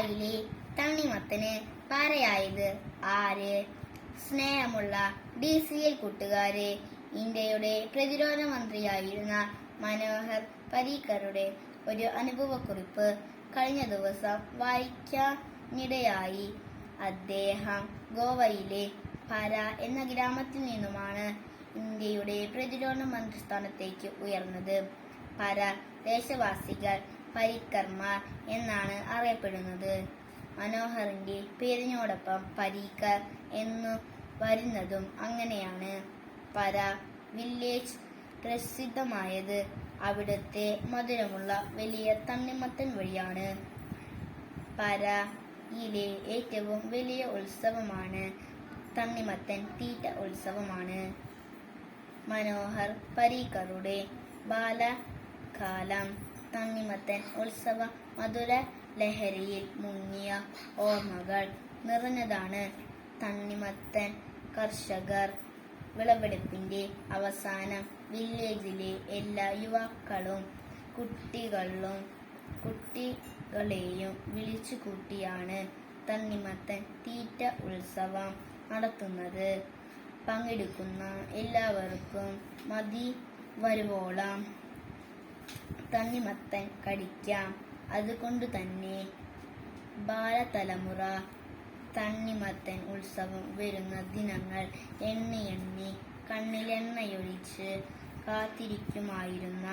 പാലായിലെ തണ്ണിമത്തന് പാരയായത് ആര്? സ്നേഹമുള്ള ഡി സി എൽ കൂട്ടുകാരെ. ഇന്ത്യയുടെ പ്രതിരോധ മന്ത്രിയായിരുന്ന മനോഹർ പരീക്കറുടെ ഒരു അനുഭവക്കുറിപ്പ് കഴിഞ്ഞ ദിവസം വായിക്കാനിടയായി. അദ്ദേഹം ഗോവയിലെ പര എന്ന ഗ്രാമത്തിൽ നിന്നുമാണ് ഇന്ത്യയുടെ പ്രതിരോധ മന്ത്രി സ്ഥാനത്തേക്ക് ഉയർന്നത്. പര ദേശവാസികൾ പരിക്കർമാർ എന്നാണ് അറിയപ്പെടുന്നത്. മനോഹറിന്റെ പേരിനോടൊപ്പം പരീക്കർ എന്നു വരുന്നതും അങ്ങനെയാണ്. പര വില്ലേജ് പ്രസിദ്ധമായത് അവിടുത്തെ മധുരമുള്ള വലിയ തണ്ണിമത്തൻ വഴിയാണ്. പരയിലെ ഏറ്റവും വലിയ ഉത്സവമാണ് തണ്ണിമത്തൻ തീറ്റ ഉത്സവമാണ്. മനോഹർ പരീക്കറുടെ ബാലകാലം തണ്ണിമത്തൻ ഉത്സവ മധുര ലഹരിയിൽ മുങ്ങിയ ഓർമ്മകൾ നിറഞ്ഞതാണ് തണ്ണിമത്തൻ കർഷകർ. വിളവെടുപ്പിന്റെ അവസാനം വില്ലേജിലെ എല്ലാ യുവാക്കളും കുട്ടികളും കുട്ടികളെയും വിളിച്ചു കൂട്ടിയാണ് തണ്ണിമത്തൻ തീറ്റ ഉത്സവം നടത്തുന്നത്. പങ്കെടുക്കുന്ന എല്ലാവർക്കും മതി വരുവോളം. തണ്ണിമത്തൻ കടിക്കാം. അതുകൊണ്ട് തന്നെ ബാലതലമുറ തണ്ണിമത്തൻ ഉത്സവം വരുന്ന ദിനങ്ങൾ എണ്ണി എണ്ണി കണ്ണിലെണ്ണയൊഴിച്ച് കാത്തിരിക്കുമായിരുന്ന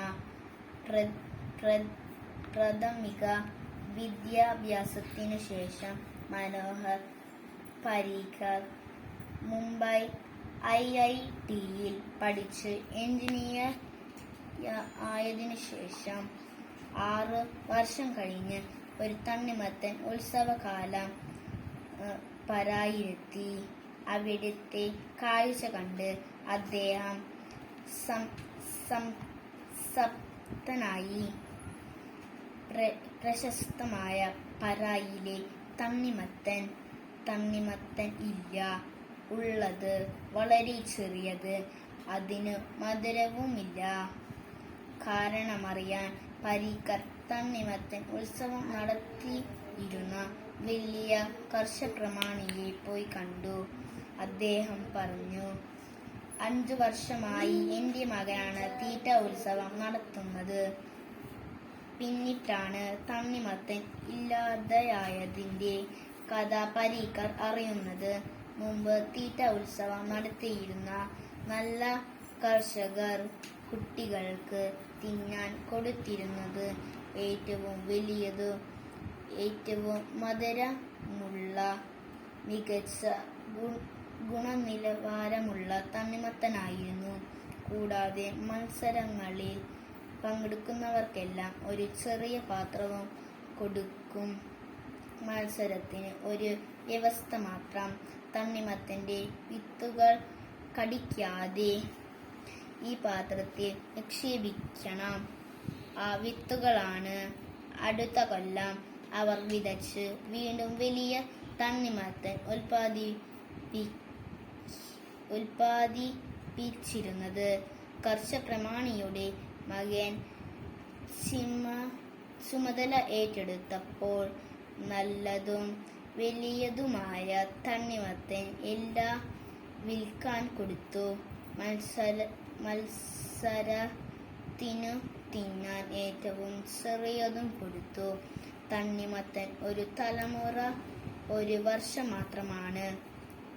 പ്ര- പ്ര- വിദ്യാഭ്യാസത്തിനു ശേഷം മനോഹർ പരീക്കർ മുംബൈ ഐ ഐ ടിയിൽ പഠിച്ച് എഞ്ചിനീയർ ആയതിനു ശേഷം ആറ് വർഷം കഴിഞ്ഞ് ഒരു തണ്ണിമത്തൻ ഉത്സവകാലം പരായിരുത്തി. അവിടുത്തെ കാഴ്ച കണ്ട് അദ്ദേഹം സം- സം- സംതൃപ്തനായി പ്ര- പ്രശസ്തമായ പരായിലെ തണ്ണിമത്തൻ തണ്ണിമത്തൻ ഇല്ല. ഉള്ളത് വളരെ ചെറിയത് അതിന് മധുരവുമില്ല. കാരണമറിയാൻ പരീക്കർ തണ്ണിമത്തൻ ഉത്സവം നടത്തിയിരുന്ന വലിയ കർഷപ്രമാണിയെ പോയി കണ്ടു. അദ്ദേഹം പറഞ്ഞു അഞ്ചു വർഷമായി എന്റെ മകനാണ് തീറ്റ ഉത്സവം നടത്തുന്നത്. പിന്നിട്ടാണ് തണ്ണിമത്തൻ ഇല്ലാതെയായതിന്റെ കഥ പരീക്കർ അറിയുന്നത്. മുമ്പ് തീറ്റ ഉത്സവം നടത്തിയിരുന്ന നല്ല കർഷകർ കുട്ടികൾക്ക് തിന്നാൻ കൊടുത്തിരുന്നത് ഏറ്റവും വലിയതും ഏറ്റവും മധുരമുള്ള മികച്ച ഗുണനിലവാരമുള്ള തണ്ണിമത്തനായിരുന്നു. കൂടാതെ മത്സരങ്ങളിൽ പങ്കെടുക്കുന്നവർക്കെല്ലാം ഒരു ചെറിയ പാത്രവും കൊടുക്കും. മത്സരത്തിന് ഒരു വ്യവസ്ഥ മാത്രം തണ്ണിമത്തന്റെ വിത്തുകൾ കടിക്കാതെ ഈ പാത്രത്തിൽ നിക്ഷേപിക്കണം. ആ വിത്തുകളാണ് അടുത്ത കൊല്ലം അവർ വിതച്ച് വീണ്ടും വലിയ തണ്ണിമത്തൻ ഉൽപ്പാദിപ്പി ഉൽപ്പാദിപ്പിച്ചിരുന്നത്. കർഷപ്രമാണിയുടെ മകൻ സിമ ചുമതല ഏറ്റെടുത്തപ്പോൾ നല്ലതും വലിയതുമായ തണ്ണിമത്തൻ എല്ലാ വിൽക്കാൻ കൊടുത്തു. മത്സര മത്സരത്തിനു തിന്നാൻ ഏറ്റവും ചെറിയതും കൊടുത്തു. തണ്ണിമത്തൻ ഒരു തലമുറ ഒരു വർഷം മാത്രമാണ്.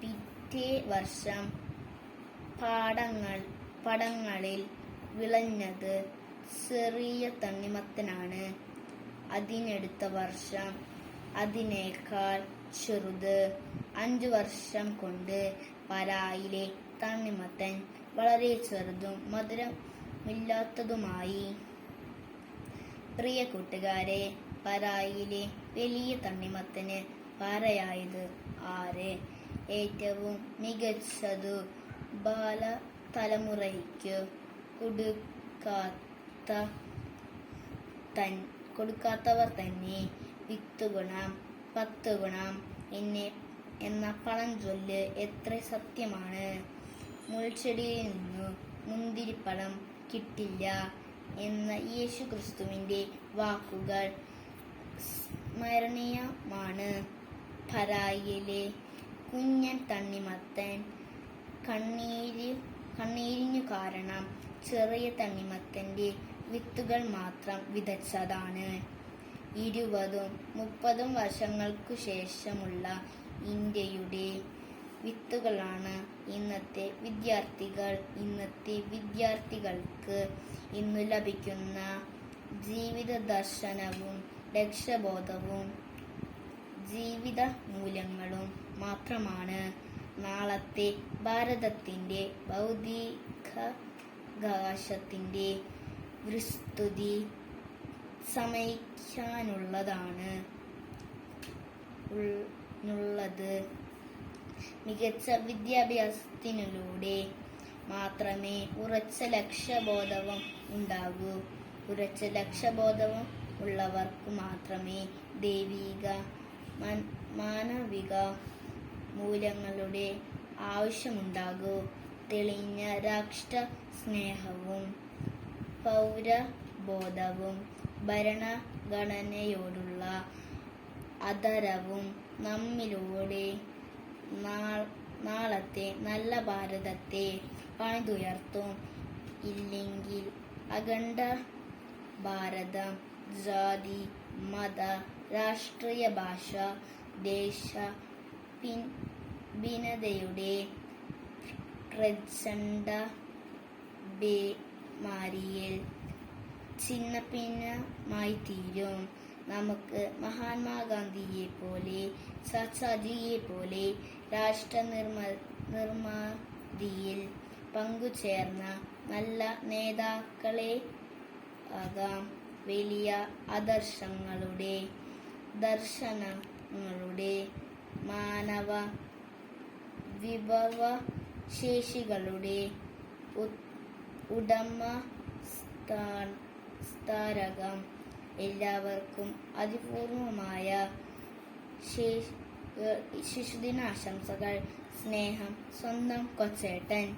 പിറ്റേ വർഷം പാടങ്ങൾ പടങ്ങളിൽ വിളഞ്ഞത് ചെറിയ തണ്ണിമത്തനാണ്. അതിനടുത്ത വർഷം അതിനേക്കാൾ ചെറുത്. അഞ്ചു വർഷം കൊണ്ട് പരായിലെ തണ്ണിമത്തൻ വളരെ ചെറുതും മധുരമില്ലാത്തതുമായി. പ്രിയ കൂട്ടുകാരെ പരായിലെ വലിയ തണ്ണിമത്തന് പാരയായത് ആര്? ഏറ്റവും മികച്ചതു ബാല തലമുറയ്ക്ക് കൊടുക്കാത്ത തൻ കൊടുക്കാത്തവർ തന്നെ വിത്ത് ഗുണം പത്ത് ഗുണം എന്നെ എന്ന പഴഞ്ചൊല്ല് എത്ര സത്യമാണ്? മുൾച്ചെടിയിൽ നിന്നു മുന്തിരിപ്പഴം കിട്ടില്ല എന്ന യേശു ക്രിസ്തുവിന്റെ വാക്കുകൾ സ്മരണീയമാണ്. പരായിലെ കുഞ്ഞൻ തണ്ണിമത്തൻ കണ്ണീര് കണ്ണീരിനു കാരണം ചെറിയ തണ്ണിമത്തന്റെ വിത്തുകൾ മാത്രം വിതച്ചതാണ്. ഇരുപതും മുപ്പതും വർഷങ്ങൾക്കു ശേഷമുള്ള ഇന്ത്യയുടെ വിത്തുകളാണ് ഇന്നത്തെ വിദ്യാർത്ഥികൾ ഇന്നത്തെ വിദ്യാർത്ഥികൾക്ക് ഇന്നു ലഭിക്കുന്ന ജീവിത ദർശനവും ലക്ഷ്യബോധവും ജീവിത മൂല്യങ്ങളും മാത്രമാണ്. നാളത്തെ ഭാരതത്തിന്റെ ഭൗതികാവകാശത്തിന്റെ വിസ്തുതി സമയിക്കാനുള്ളതാണ് ഉള്ളത് മികച്ച വിദ്യാഭ്യാസത്തിനിലൂടെ മാത്രമേ ഉറച്ച ലക്ഷ്യബോധവും ഉണ്ടാകൂ. ഉറച്ച ലക്ഷ്യബോധവും ഉള്ളവർക്ക് മാത്രമേ ദൈവിക മാനവിക മൂല്യങ്ങളുടെ ആവശ്യമുണ്ടാകൂ. തെളിഞ്ഞ രാഷ്ട്ര സ്നേഹവും പൗരബോധവും ഭരണഘടനയോടുള്ള അതരവും നമ്മിലൂടെ നാളത്തെ നല്ല ഭാരതത്തെ പണിതുയർത്തും. ഇല്ലെങ്കിൽ അഖണ്ഡ ഭാരതം ജാതി മത രാഷ്ട്രീയ ഭാഷ ദേശ പിൻ- ഭിന്നതയുടെ പ്രചണ്ഡ ബേമാരിയിൽ ചിന്ന ഭിന്നമായി തീരും നമുക്ക് മഹാത്മാഗാന്ധിയെ പോലെ സത്സാജിയെ പോലെ രാഷ്ട്ര നിർമ്മ നിർമ്മാതിയിൽ പങ്കുചേർന്ന നല്ല നേതാക്കളെ ആകാം വലിയ ആദർശങ്ങളുടെ ദർശനങ്ങളുടെ മാനവ വിഭവ ശേഷികളുടെ ഉടമ സ്ഥാ- സ്ഥാരകം എല്ലാവർക്കും അതിപൂർവമായ ശിശുദിനാശംസകൾ. സ്നേഹം സ്വന്തം കൊച്ചേട്ടൻ.